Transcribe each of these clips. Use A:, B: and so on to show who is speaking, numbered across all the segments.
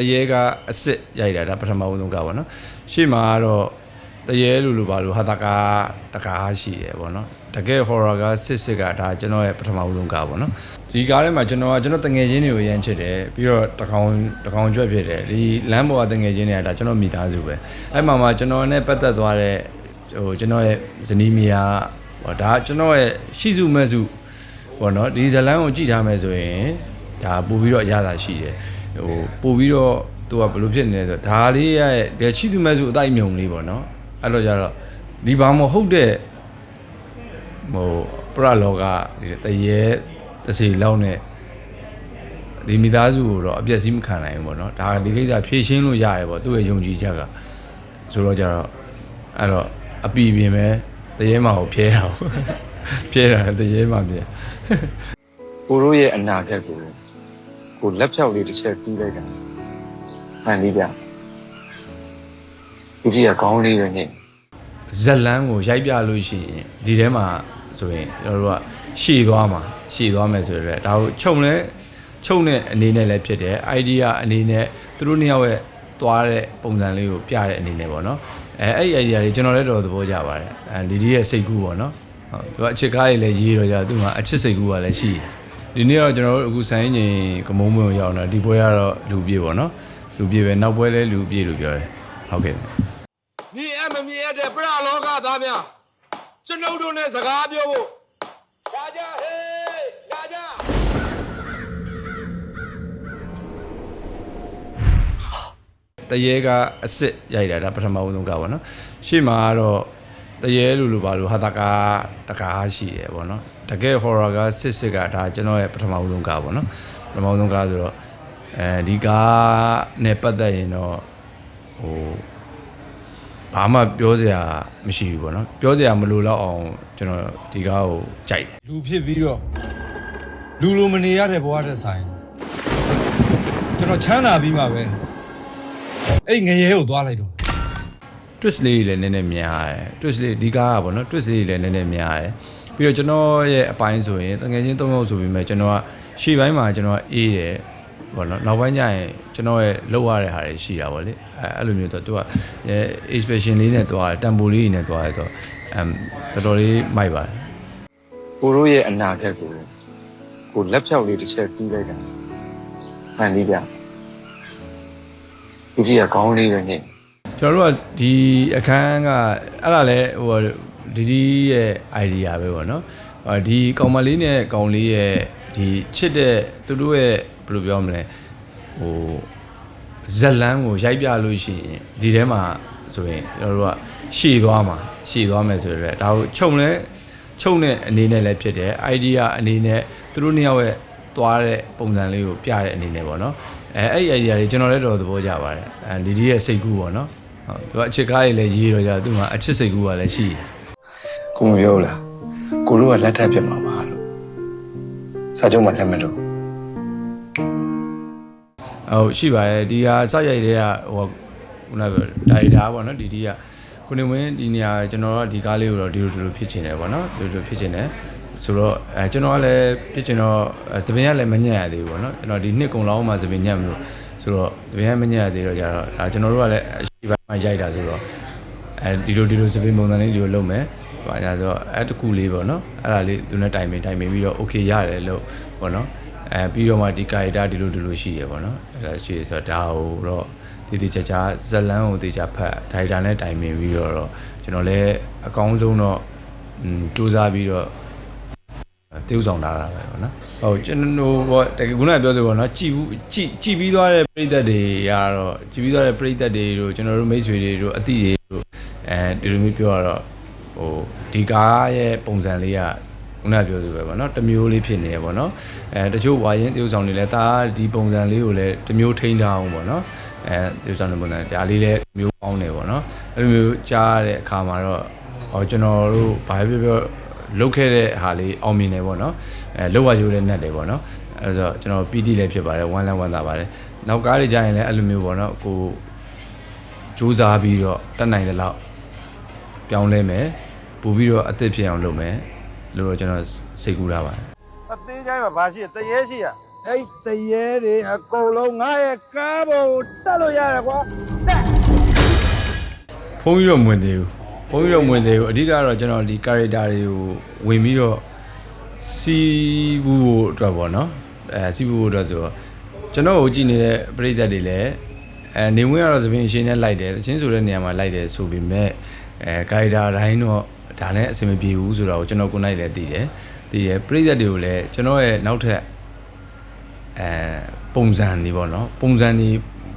A: တရေကအစ်စ်ရိုက်တာဒါပထမဦးဆုံးကပေါ့နော်ရှေ့မှာကတော့တရေလူလူပါလို့ဟာတကာတကားရှိတယ်ပေါ့နော်တကယ် horror ကစစ်စစ်ကဒါကျွန်တော်ရဲ့ပထမဦးဆုံးကပေါ့နော်ဒီကားထဲမှာကျွန်တော်ကကျွန်တော်တငယ်ချင်းတွေကိုရမ်းချစ်တယ်ပြီးတော့တကောင်တကောင်ကြွက်ဖြစ်တယ်ဒီလမ်းပေါ်ကတငယ်ချင်းတွေကဒါကျွန်တော်မိသားစုပဲအဲ့မှာမှာကျွန်တော်နဲ့ပတ်သက်သွားတဲ့ဟိုကျွန်တော်ရဲ့ဇနီးမယားဟောဒါကျွန်တော်ရဲ့ရှိစုမဲ့စုပေါ့နော်ဒီဇလန်းကိုကြည့်ထားမယ်ဆိုရင်ဒါပို့ပြီးတော့အရသာရှိတယ် ဟိုပို့ပြီးတော့သူကဘယ်လိုဖြစ်နေလဲဆိုတော့ဒါလေးရဲ့ဒီချီသူမဲ့စုအတိုက်မြုံလေးပေါ့နော်အဲ့တော့ကြတော့ဒီဘာမဟုတ်တဲ့ဟိုပရလောကဒီတရေတစီလောက်နဲ့ဒီမိသားစုကိုတော့အပြည့်စည်းမခံနိုင်ဘူးပေါ့နော်ဒါဒီကိစ္စဖြည့်ရှင်းလို့ရတယ်ပေါ့သူ့ရဲ့ယုံကြည်ချက်ကဆိုတော့ကြတော့အဲ့တော့အပီပြင်ပဲတရေမကိုဖျဲတာပေါ့ဖျဲတာတရေမပြဲ
B: ကိုတို့ရဲ့အနာဂတ်ကို ကိုလက်ဖြောက်လေးတစ်ချက်တီးလိုက်တာမှန်ပြီဗျဒီကြီးကခေါင်းလေးပဲညင်
A: ဇက်လန်းကိုရိုက်ပြလို့ရှိရင်ဒီထဲမှာဆိုရင်ကျွန်တော်တို့ကရှည်သွားမှာရှည်သွားမယ်ဆိုတော့ဒါကိုခြုံလဲခြုံတဲ့အနေနဲ့လည်းဖြစ်တယ် idea အနေနဲ့သူတို့နှစ်ယောက်ရဲ့သွားတဲ့ပုံစံလေးကိုပြတဲ့အနေနဲ့ပေါ့နော်အဲအဲ့ဒီ idea တွေကျွန်တော်လည်းတော်တော်သဘောကျပါတယ်အဲလီဒီရဲ့စိတ်ကူးပေါ့နော်ဟုတ်သူကအချစ်ကားလေးလည်းရေးတော့ကြသူကအချစ်စိတ်ကူးကလည်းရှိတယ် ဒီနေ့တော့ကျွန်တော်တို့အခုဆိုင်ငင်ကမုံမုံရောက်တော့ဒီပွဲကတော့လူပြေပေါ့နော်လူပြေပဲနောက်ပွဲလည်းလူပြေလို့ပြောတယ်ဟုတ်ကဲ့
C: မြင်အပ်မမြင်အပ်တဲ့ပရလောကသားများကျွန်ုပ်တို့နဲ့စကားပြောဖို့လာကြဟေးလာကြ
A: တရေကအစ်စ်ရိုက်တာဒါပထမဦးဆုံးကပေါ့နော်ရှေ့မှာကတော့ တရေလူလူပါလို့ဟာတကာတကားရှိတယ်ပေါ့နော်တကယ် horror ကစစ်စစ်ကဒါကျွန်တော်ရဲ့ပထမဦးဆုံးကပေါ့နော်ပထမဦးဆုံးကဆိုတော့အဲဒီကားနဲ့ပတ်သက်ရင်တော့ဟိုဘာမှပြောစရာမရှိဘူးပေါ့နော်ပြောစရာမလိုတော့အောင်ကျွန်တော်ဒီကားကိုကြိုက်တယ်
D: လူဖြစ်ပြီးတော့လူလိုမနေရတဲ့ဘဝတစ်ဆိုင်ကျွန်တော်ချမ်းသာပြီးမှပဲအဲ့ဒီငရဲကိုသွားလိုက်တော့
A: twist လေးတွေလည်းနည်းနည်းများတယ် twist လေးဒီကားကပေါ့နော် twist လေးတွေလည်းနည်းနည်းများတယ်ပြီးတော့ကျွန်တော်ရဲ့အပိုင်းဆိုရင်တငယ်ချင်း၃ယောက်ဆိုပြီးမှကျွန်တော်ကရှေ့ပိုင်းမှာကျွန်တော်ကအေးတယ်ပေါ့နော်နောက်ပိုင်းကျရင်ကျွန်တော်ရဲ့လောက်ရတဲ့ဟာတွေရှိတာပေါ့လေအဲအဲ့လိုမျိုးတော့သူကအဲ expression လေးနဲ့တွားတယ်တန်ပိုလေးနဲ့တွားတယ်ဆိုတော့အမ်တော်တော်လေးမိုက်ပါတယ်
B: ကိုတို့ရဲ့အနာဂတ်ကိုကိုလက်ဖြောက်လေးတစ်ချက်တီးလိုက်တာမှန်ပြီဗျဒီကြီးကခေါင်းလေးပဲညင်
A: ကျွန်တော်တို့ကဒီအခန်းကအဲ့ဒါလဲဟိုဒီဒီရဲ့ idea ပဲပေါ့နော်အာဒီကောင်မလေးနဲ့ကောင်လေးရဲ့ဒီချစ်တဲ့သူတို့ရဲ့ဘယ်လိုပြောမလဲဟိုဇက်လန်းကိုရိုက်ပြလို့ရှိရင်ဒီထဲမှာဆိုရင်ကျွန်တော်တို့ကရှည်သွားမှာရှည်သွားမယ်ဆိုတော့ဒါကိုခြုံလဲခြုံတဲ့အနေနဲ့လည်းဖြစ်တယ် idea အနေနဲ့သူတို့နှစ်ယောက်ရဲ့သွားတဲ့ပုံစံလေးကိုပြတဲ့အနေနဲ့ပေါ့နော်အဲအဲ့ဒီ idea တွေကျွန်တော်လည်းတော်တော်သဘောကျပါတယ်အဲလီဒီရဲ့စိတ်ကူးပေါ့နော် ဟုတ်သူကအချစ်ကားတွေလည်းရေးတော့ကြသူကအချစ်စိတ်ကူးကလည်းရှိတယ်
B: ကိုမပြောလားကိုတို့ကလက်ထပ်ဖြစ်မှာပါလို့စာချုပ်မှလက်မလို့
A: ဟုတ်ရှိပါတယ်ဒီဟာစရိုက်တဲ့ကဟိုခုနကပြောဒါရိုက်တာပေါ့နော်ဒီဒီကခုနေဝင်းဒီနေရာကျွန်တော်ကဒီကားလေးကိုတော့ဒီလိုဒီလိုဖြစ်ချင်တယ်ပေါ့နော်ဒီလိုဒီလိုဖြစ်ချင်တယ်ဆိုတော့အဲကျွန်တော်ကလည်းဖြစ်ချင်တော့အဲသပင်ကလည်းမညံ့ရသေးဘူးပေါ့နော်ကျွန်တော်ဒီနှစ်ကုံလောက်မှသပင်ညံ့မလို့ဆိုတော့သပင်ကမညံ့ရသေးတော့ကြတော့ဒါကျွန်တော်တို့ကလည်းအရှိပိုင်းမှာ ရိုက်တာဆိုတော့အဲဒီလိုဒီလိုသပင်ပုံစံလေးဒီလိုလုပ်မယ်ဘာညာဆိုတော့အဲတကူလေးပေါ့နော်အဲ့ဒါလေးသူနဲ့တိုင်ပင်တိုင်ပင်ပြီးတော့ okay ရတယ်လို့ပေါ့နော်အဲပြီးတော့မှဒီကာရီတာဒီလိုဒီလိုရှိရပေါ့နော်အဲဒါရှိရဆိုတော့ဒါဟိုတော့တည်တည်ချာချာဇက်လန်းကိုတည်ချာဖတ်ဒိုင်တာနဲ့တိုင်ပင်ပြီးတော့တော့ကျွန်တော်လည်းအကောင်းဆုံးတော့อืมစူးစမ်းပြီးတော့ တေးဥဆောင်လာတာပဲပေါ့နော်ဟုတ်ကျွန်တော်ဘောတကယ်ခုနကပြောသလိုပေါ့နော်ကြည်ဘူးကြည်ကြည်ပြီးသွားတဲ့ပြိသက်တွေကတော့ကြည်ပြီးသွားတဲ့ပြိသက်တွေတို့ကျွန်တော်တို့မိတ်ဆွေတွေတို့အတိတွေတို့အဲဒီလိုမျိုးပြောရတော့ဟိုဒီကားရဲ့ပုံစံလေးကခုနကပြောသလိုပဲပေါ့နော်တစ်မျိုးလေးဖြစ်နေရပေါ့နော်အဲတချို့ဝါရင်တရုပ်ဆောင်တွေလည်းဒါဒီပုံစံလေးကိုလည်းတစ်မျိုးထိန်းထားအောင်ပေါ့နော်အဲတရုပ်ဆောင်တဲ့ပုံစံဒါလေးလည်းမျိုးပေါင်းနေပေါ့နော်အဲ့လိုမျိုးကြားရတဲ့အခါမှာတော့ဟောကျွန်တော်တို့ဘာပဲပြောပြော လုတ်ခဲ့တဲ့ဟာလေးအောင်မြင်နေပေါ့နော်အဲလောက်ဝရိုးတဲ့နက်တယ်ပေါ့နော်အဲဆိုတော့ကျွန်တော် PD လည်းဖြစ်ပါတယ်ဝမ်းလန်းဝမ်းသာပါတယ်နောက်ကားတွေကြရင်လည်းအဲ့လိုမျိုးပေါ့နော်ကိုစူးစမ်းပြီးတော့တက်နိုင်တဲ့လောက်ပြောင်းလဲမယ်ပို့ပြီးတော့အသစ်ဖြစ်အောင်လုပ်မယ်လို့တော့ကျွန်တော်စိတ်ကူးထားပါတယ်
E: အသေးချိုင်းမှာဘာရှိရတရေရှိရ
C: အဲ့တရေတွေအကုန်လုံးငါရဲ့ကားပေါ်ကိုတက်လို့ရတယ်ကွာတက်
A: ဖုန်းကြီးတော့မဝင်သေးဘူး ဖုန်းကြီးတော့မဝင်သေးဘူးအဓိကတော့ကျွန်တော်ဒီ character တွေကိုဝင်ပြီးတော့စီးဘူးဖို့အတွက်ပေါ့နော်အဲစီးဘူးဖို့အတွက်ဆိုတော့ကျွန်တော်ကိုကြည့်နေတဲ့ပရိသတ်တွေလည်းအဲနေဝင်ကတော့သပင်အရှင်နဲ့လိုက်တယ်တချင်းဆိုတဲ့နေရာမှာလိုက်တယ်ဆိုပေမဲ့အဲ character တိုင်းတော့ဒါနဲ့အဆင်မပြေဘူးဆိုတော့ကျွန်တော်ကိုယ်နိုင်လည်းသိတယ်သိတယ်ပရိသတ်တွေကိုလည်းကျွန်တော်ရဲ့နောက်ထပ်အဲပုံစံတွေပေါ့နော်ပုံစံတွေ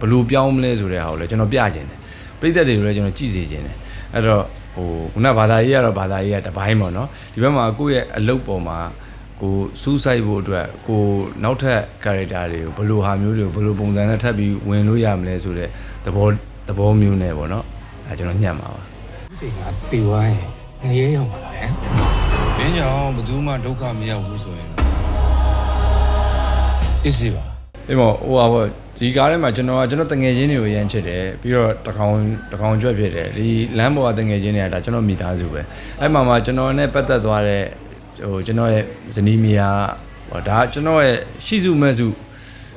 A: ဘယ်လိုပြောင်းမလဲဆိုတဲ့ဟာကိုလည်းကျွန်တော်ပြခြင်းတယ် ပြိသက်တွေကိုလည်းကျွန်တော်ကြည့်စေခြင်းတယ်အဲ့တော့ဟိုခုနဘာသာရေးကတော့ဘာသာရေးကတစ်ပိုင်းပေါ့နော်ဒီဘက်မှာကိုယ့်ရဲ့အလုပ်ပေါ်မှာကိုစူးစိုက်ဖို့အတွက်ကိုနောက်ထပ် character တွေကိုဘယ်လိုဟာမျိုးတွေကိုဘယ်လိုပုံစံနဲ့ထပ်ပြီးဝင်လို့ရမလဲဆိုတဲ့သဘောသဘောမျိုးနဲ့ပေါ့နော်အဲကျွန်တော်ညံ့ပါပါ
E: ဒီကပြေဝိုင်းငရဲရောက်ပါလား
D: မင်းကြောင့်ဘယ်သူမှဒုက္ခမရောက်ဘူးဆိုရင်အစ်စီပါ
A: ဒီမောဟိုဟာပေါ့ဒီကားထဲမှာကျွန်တော်ကကျွန်တော်တငယ်ချင်းတွေကိုရမ်းချစ်တယ်ပြီးတော့တကောင်တကောင်ကြွက်ဖြစ်တယ်ဒီလမ်းပေါ်ကတငယ်ချင်းတွေကဒါကျွန်တော်မိသားစုပဲအဲ့မှာမှာကျွန်တော်နဲ့ပတ်သက်သွားတဲ့ဟိုကျွန်တော်ရဲ့ဇနီးမယားဟောဒါကျွန်တော်ရဲ့ရှိစုမဲ့စု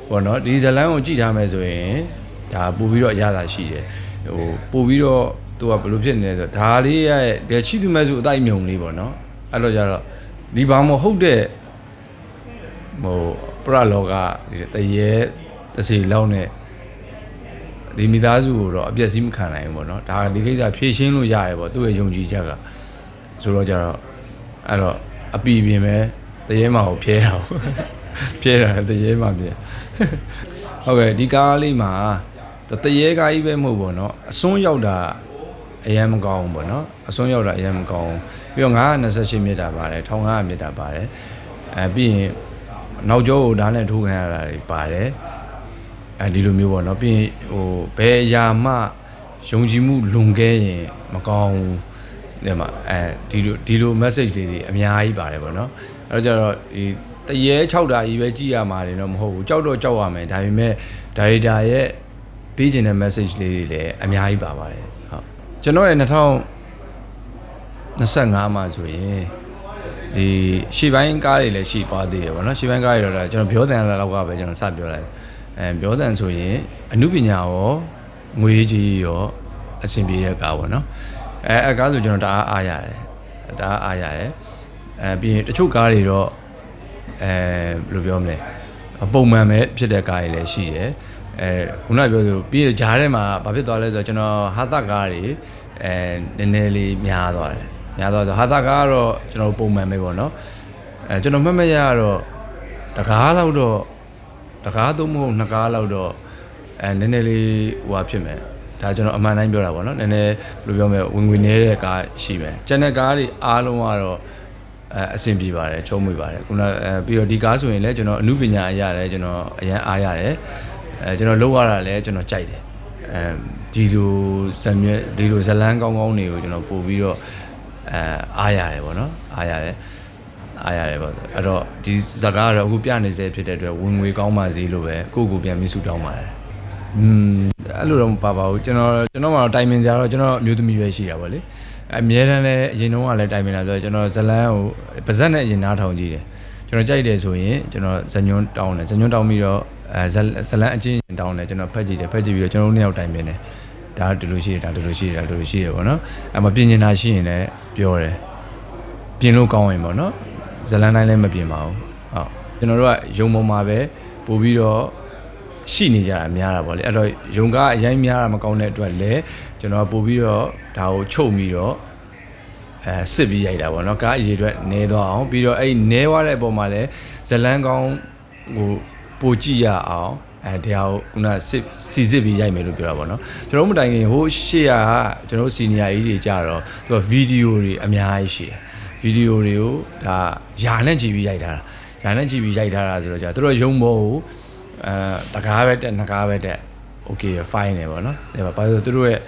A: ပေါ့နော်ဒီဇလန်းကိုကြည့်ထားမယ်ဆိုရင်ဒါပို့ပြီးတော့အရသာရှိတယ်ဟိုပို့ပြီးတော့သူကဘယ်လိုဖြစ်နေလဲဆိုတော့ဒါလေးရဲ့ဒီရှိစုမဲ့စုအတိုက်မြုံလေးပေါ့နော်အဲ့တော့ကြတော့ဒီဘာမဟုတ်တဲ့ဟို ပရလောကဒီတရေတစီလောက်နဲ့ဒီမိသားစုကိုတော့အပြည့်စည်းမခံနိုင်ဘူးပေါ့နော်ဒါဒီကိစ္စဖြေရှင်းလို့ရတယ်ပေါ့သူ့ရဲ့ယုံကြည်ချက်ကဆိုတော့ကြတော့အဲ့တော့အပီပြင်ပဲတရေမှာကိုဖျဲတာပေါ့ဖျဲတာတရေမှာပြဲဟုတ်ကဲ့ဒီကားလေးမှာတရေကားကြီးပဲမဟုတ်ပေါ့နော်အစွန်းရောက်တာအရင်မကောင်းဘူးပေါ့နော်အစွန်းရောက်တာအရင်မကောင်းဘူးပြီးတော့928မြစ်တာပါတယ်1500မြစ်တာပါတယ်အဲပြီးရင် နောက်ကျောကိုဓာတ်နဲ့ထိုးခံရတာတွေပါတယ်အဲဒီလိုမျိုးပေါ့နော်ပြီးရင်ဟိုဘယ်အရာမှယုံကြည်မှုလွန်ကဲရင်မကောင်းဘူးဒီမှာအဲဒီလိုဒီလို message လေးတွေအများကြီးပါတယ်ပေါ့နော်အဲတော့ကျတော့ဒီတရေ6တာကြီးပဲကြည့်ရမှာတယ်တော့မဟုတ်ဘူးကြောက်တော့ကြောက်ရမယ်ဒါပေမဲ့ဒါရိုက်တာရဲ့ပေးခြင်းတဲ့ message လေးတွေလည်းအများကြီးပါပါတယ်ဟုတ်ကျွန်တော်ရဲ့2025မှာဆိုရင် ဒီရှေ့ပိုင်းကားတွေလည်းရှိသွားသေးတယ်ဗောနော်ရှေ့ပိုင်းကားတွေတော့ဒါကျွန်တော်ပြောတဲ့လောက်ကပဲကျွန်တော်စပြောလိုက်အဲပြောတဲ့ဆိုရင်အမှုပညာရောငွေကြီးရောအဆင်ပြေတဲ့ကားဗောနော်အဲအကားဆိုကျွန်တော်တအားအားရတယ်တအားအားရတယ်အဲပြီးရင်တချို့ကားတွေတော့အဲဘယ်လိုပြောမလဲပုံမှန်ပဲဖြစ်တဲ့ကားတွေလည်းရှိတယ်အဲခုနကပြောဆိုပြီးတော့ဂျားထဲမှာဘာဖြစ်သွားလဲဆိုတော့ကျွန်တော်ဟာသကားတွေအဲနည်းနည်းလေးများသွားတယ် များသွားတော့ဟာသကားကတော့ကျွန်တော်ပုံမှန်ပဲပေါ့နော်အဲကျွန်တော်မှတ်မရတော့တကားလောက်တော့တကားသုံးမဟုတ်နှစ်ကားလောက်တော့အဲနည်းနည်းလေးဟိုဟာဖြစ်မယ်ဒါကျွန်တော်အမှန်တိုင်းပြောတာပေါ့နော်နည်းနည်းဘယ်လိုပြောမလဲဝင်ဝင်နေတဲ့ကားရှိမယ်ကျန်တဲ့ကားတွေအားလုံးကတော့အဲအဆင်ပြေပါတယ်ချုံးမွေပါတယ်ခုနအဲပြီးတော့ဒီကားဆိုရင်လည်းကျွန်တော်အမှုပညာအရာလည်းကျွန်တော်အရန်အားရတယ်အဲကျွန်တော်လုပ်ရတာလည်းကျွန်တော်ကြိုက်တယ်အဲဒီလိုဇက်မြဲဒီလိုဇလန်းကောင်းကောင်းတွေကိုကျွန်တော်ပို့ပြီးတော့ အဲအားရတယ်ပေါ့နော်အားရတယ်အားရတယ်ပေါ့အဲ့တော့ဒီဇကားကတော့အခုပြနေစေဖြစ်တဲ့အတွက်ဝင်ငွေကောင်းပါစေလို့ပဲကိုယ့်ကိုယ်ပြန်ပြီးဆူတောင်းပါတယ်อืมအဲ့လိုတော့မပါပါဘူးကျွန်တော်ကျွန်တော်မှတော့တိုင်ပင်ကြတော့ကျွန်တော်အမျိုးသမီးပဲရှိတာပေါ့လေအမြဲတမ်းလည်းအရင်တုန်းကလည်းတိုင်ပင်လာဆိုတော့ကျွန်တော်ဇလန်းကိုပါဇက်နဲ့အရင်နားထောင်ကြည့်တယ်ကျွန်တော်ကြိုက်တယ်ဆိုရင်ကျွန်တော်ဇညွန်းတောင်းတယ်ဇညွန်းတောင်းပြီးတော့အဲဇဇလန်းအချင်းချင်းတောင်းတယ်ကျွန်တော်ဖက်ကြည့်တယ်ဖက်ကြည့်ပြီးတော့ကျွန်တော်တို့နှစ်ယောက်တိုင်ပင်တယ် ဒါဒီလိုရှိတယ်ဒါဒီလိုရှိတယ်ဒါဒီလိုရှိတယ်ပေါ့နော်အဲမပြင်နေတာရှိရင်လည်းပြောတယ်ပြင်လို့ကောင်းရင်ပေါ့နော်ဇလန်းတိုင်းလည်းမပြင်ပါဘူးဟုတ်ကျွန်တော်တို့ကယုံပေါ်မှာပဲပို့ပြီးတော့ရှိနေကြတာများတာပေါ့လေအဲ့တော့ယုံကားအရင်များတာမကောင်းတဲ့အတွက်လည်းကျွန်တော်ပို့ပြီးတော့ဒါကိုချုပ်ပြီးတော့အဲစစ်ပြီးရိုက်တာပေါ့နော်ကားအရေးအတွက်နဲသွားအောင်ပြီးတော့အဲ့နဲသွားတဲ့အပေါ်မှာလည်းဇလန်းကောင်းဟိုပိုကြည့်ရအောင် အဲတရားကိုခုနစစ်စီစစ်ပြီးရိုက်မယ်လို့ပြောတာပေါ့နော်ကျွန်တော်တို့မတိုင်ခင်ဟိုရှေ့ကကျွန်တော်တို့စီနီယာကြီးတွေကြတော့သူကဗီဒီယိုတွေအများကြီးရှိတယ်ဗီဒီယိုတွေကိုဒါယာနဲ့ကြည့်ပြီးရိုက်ထားတာယာနဲ့ကြည့်ပြီးရိုက်ထားတာဆိုတော့ကြာသူတို့ရုံပေါ်ကိုအဲတကားပဲတက်နှစ်ကားပဲတက် okay fine နေပါတော့ဒါပါဘာလို့သူတို့ရဲ့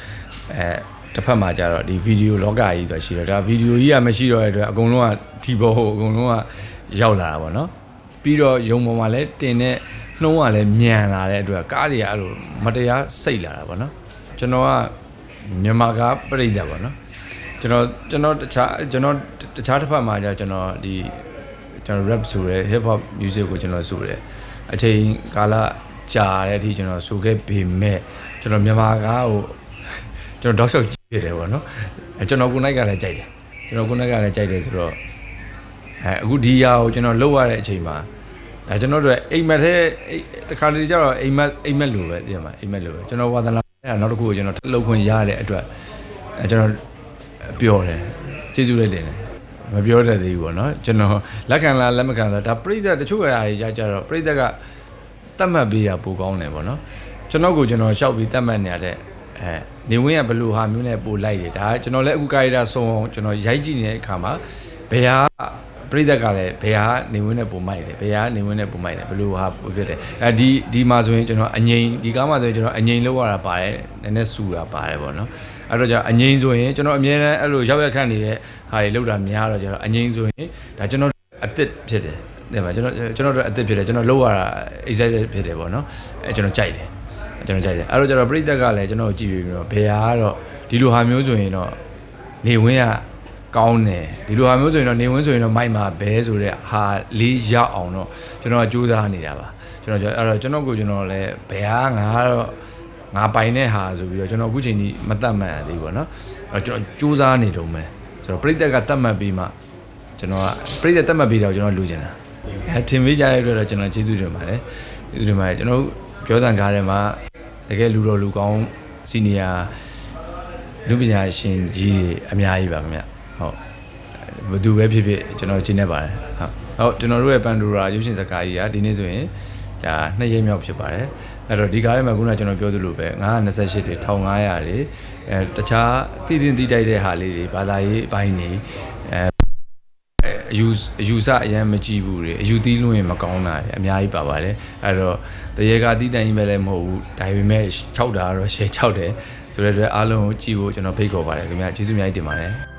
A: အဲတစ်ဖက်မှာကြတော့ဒီဗီဒီယိုလောကကြီးဆိုတာရှိတယ်ဒါဗီဒီယိုကြီးကမရှိတော့တဲ့အတွက်အကုန်လုံးကဒီဘောဟိုအကုန်လုံးကရောက်လာတာပေါ့နော်ပြီးတော့ယုံပေါ်မှာလည်းတင်တဲ့ နှုံးကလည်းမြန်လာတဲ့အတွက်ကားတွေကအဲ့လိုမတရားစိတ်လာတာပေါ့နော်ကျွန်တော်ကမြန်မာကားပြိတ္တာပေါ့နော်ကျွန်တော်ကျွန်တော်တခြားကျွန်တော်တခြားတစ်ဖက်မှာじゃကျွန်တော်ဒီကျွန်တော် rap ဆိုရဲ hip hop music ကိုကျွန်တော်ဆိုရဲ အချိန်ကာလကြာတဲ့အထိကျွန်တော်ဆိုခဲ့ပေမဲ့ကျွန်တော်မြန်မာကားကိုကျွန်တော်တောက်လျှောက်ကြည့်ရတယ်ပေါ့နော်အဲကျွန်တော်ကိုယ်နိုင်ကလည်းကြိုက်တယ်ကျွန်တော်ကိုယ်နိုင်ကလည်းကြိုက်တယ်ဆိုတော့အဲအခုဒီຢာကိုကျွန်တော်လှုပ်ရတဲ့အချိန်မှာ အဲကျွန်တော်တို့အိမ်မက်တဲ့တခါတလေကျတော့အိမ်မက်အိမ်မက်လိုပဲသိရမှာအိမ်မက်လိုပဲကျွန်တော်ဝါသနာအဲ့ဒါနောက်တစ်ခုကိုကျွန်တော်ထပ်လုပ်ခွင့်ရတဲ့အတွက်အဲကျွန်တော်ပြောတယ်ကျေးဇူးလေးတင်တယ်မပြောတတ်သေးဘူးပေါ့နော်ကျွန်တော်လက်ခံလားလက်မခံလားဒါပြိဿတချို့အရာတွေကြကြတော့ပြိဿကတတ်မှတ်ပေးတာပိုကောင်းတယ်ပေါ့နော်ကျွန်တော်ကိုကျွန်တော်ရှောက်ပြီးတတ်မှတ်နေရတဲ့အဲနေဝင်းကဘယ်လိုဟာမျိုးနဲ့ပို့လိုက်တယ်ဒါကကျွန်တော်လည်းအခုကာရီတာဆုံးအောင်ကျွန်တော်ရိုက်ကြည့်နေတဲ့အခါမှာဘယ်ဟာ ပြိသက်ကလည်းဘယ်ဟာနေဝင်းနဲ့ပုံမိုက်တယ်ဘယ်ဟာနေဝင်းနဲ့ပုံမိုက်တယ်ဘယ်လိုဟာပို့ဖြစ်တယ်အဲဒီဒီမှာဆိုရင်ကျွန်တော်အငိမ့်ဒီကားမှာဆိုရင်ကျွန်တော်အငိမ့်လောက်ရတာပါတယ်နည်းနည်းဆူတာပါတယ်ပေါ့နော်အဲ့တော့じゃအငိမ့်ဆိုရင်ကျွန်တော်အမြဲတမ်းအဲ့လိုရောက်ရက်ခန့်နေတဲ့ဟာတွေလောက်တာများတော့ကျွန်တော်အငိမ့်ဆိုရင်ဒါကျွန်တော်အစ်စ်ဖြစ်တယ်တဲ့မှာကျွန်တော်ကျွန်တော်တို့အစ်စ်ဖြစ်တယ်ကျွန်တော်လောက်ရတာ excited ဖြစ်တယ်ပေါ့နော်အဲကျွန်တော်ကြိုက်တယ်ကျွန်တော်ကြိုက်တယ်အဲ့တော့ကျွန်တော်ပြိသက်ကလည်းကျွန်တော်ကြည့်ပြီးတော့ဘယ်ဟာကတော့ဒီလိုဟာမျိုးဆိုရင်တော့နေဝင်းက ကောင်းတယ်ဒီလိုဟာမျိုးဆိုရင်တော့နေဝင်းဆိုရင်တော့မိုက်မှာဘဲဆိုတဲ့ဟာလေးရအောင်တော့ကျွန်တော်ကကြိုးစားနေတာပါကျွန်တော်အဲ့တော့ကျွန်တော်ကိုကျွန်တော်လည်းဘယ်ဟာငါကတော့ငါပိုင်တဲ့ဟာဆိုပြီးတော့ကျွန်တော်အခုချိန်ကြီးမတတ်မှန်ရသေးဘူးပေါ့နော်အဲ့တော့ကျွန်တော်ကြိုးစားနေတုံးပဲဆိုတော့ပြိသက်ကတတ်မှတ်ပြီးမှကျွန်တော်ကပြိသက်တတ်မှတ်ပြီးတော့ကျွန်တော်လူချင်တာအဲထင်ပေးကြတဲ့အတွက်တော့ကျွန်တော်ကျေးဇူးတင်ပါတယ်ကျေးဇူးတင်ပါတယ်ကျွန်တော်တို့ပြောတန်ကားထဲမှာတကယ်လူတော်လူကောင်းစီနီယာလူပညာရှင်ကြီးတွေအများကြီးပါခင်ဗျ ဟုတ်ဘယ်သူပဲဖြစ်ဖြစ်ကျွန်တော်ရှင်းနေပါတယ်ဟုတ်ဟုတ်ကျွန်တော်တို့ရဲ့ပန်ဒိုရာရုပ်ရှင်ဇာတ်ကားကြီးကဒီနေ့ဆိုရင်ဒါနှစ်ရက်မြောက်ဖြစ်ပါတယ်အဲ့တော့ဒီကားထဲမှာခုနကကျွန်တော်ပြောသလိုပဲ928တွေ1500တွေအဲတခြားတည်တင်တည်တိုက်တဲ့ဟာလေးတွေဘာသာရေးအပိုင်းတွေအဲအယူအယူဆအရင်မကြည့်ဘူးတွေအယူသီးလွင်မကောင်းတာတွေအများကြီးပါပါတယ်အဲ့တော့တရေကအတီးတန်ကြီးပဲလည်းမဟုတ်ဘူးဒါပေမဲ့6တာကတော့ရှယ်6တယ်ဆိုတဲ့အတွက်အားလုံးကိုကြည့်ဖို့ကျွန်တော်ဖိတ်ခေါ်ပါတယ်ခင်ဗျာကျေးဇူးအများကြီးတင်ပါတယ်